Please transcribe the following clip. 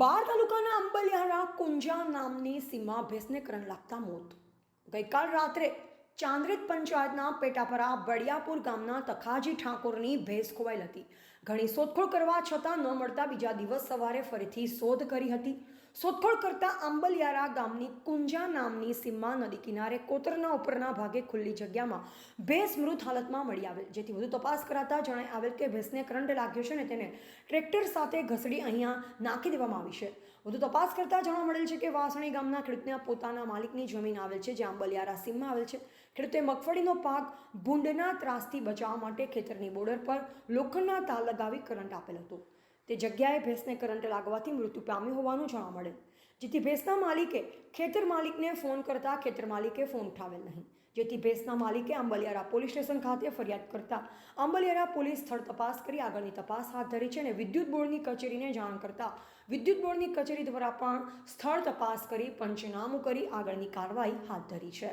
બાર તાલુકાના અંબલિયારા કુંજા નામની સીમા ભેંસને કરંટ લાગતા મોત. ગઈકાલ રાત્રે ચાંદ્રિત પંચાયતના પેટાપરા બળિયાપુર ગામના તખાજી ઠાકોરની ભેંસ ખોવાઈ હતી. ઘણી શોધખોળ કરવા છતાં ન મળતા બીજા દિવસ સવારે ફરીથી શોધ કરી હતી. શોધખોળ કરતા આંબલિયારા ગામની કુંજા નામની સીમા નદી કિનારે કોતરના ઉપરના ભાગે ખુલ્લી જગ્યામાં ભેંસ મૃત હાલતમાં મળી આવેલ. જેથી વધુ તપાસ કરાતા જણાઈ આવેલ કે ભેંસને કરંટ લાગ્યો છે ને તેને ટ્રેક્ટર સાથે ઘસડી અહીંયા નાખી દેવામાં આવી છે. વધુ તપાસ કરતા જાણવા મળેલ છે કે વાસણી ગામના ખેડૂતને પોતાના માલિકની જમીન આવેલ છે, જે આંબલિયારા સીમમાં આવેલ છે. ખેડૂતે મગફળીનો પાક ભૂંડના ત્રાસથી બચાવવા માટે ખેતરની બોર્ડર પર લોખંડના તાર લગાવી કરંટ આપેલ હતો. તે જગ્યાએ ભેંસને કરંટ લાગવાથી મૃત્યુ પામ્યું હોવાનું જાણવા મળે જેથી ભેંસના માલિકે ખેતર માલિકને ફોન કરતા ખેતર માલિકે ફોન ઉઠાવેલ નહીં. જેથી ભેંસના માલિકે આંબલિયારા પોલીસ સ્ટેશન ખાતે ફરિયાદ કરતા આંબલિયારા પોલીસ સ્થળ તપાસ કરી આગળની તપાસ હાથ ધરી છે અને વિદ્યુત બોર્ડની કચેરીને જાણ કરતા વિદ્યુત બોર્ડની કચેરી દ્વારા પણ સ્થળ તપાસ કરી પંચનામું કરી આગળની કાર્યવાહી હાથ ધરી છે.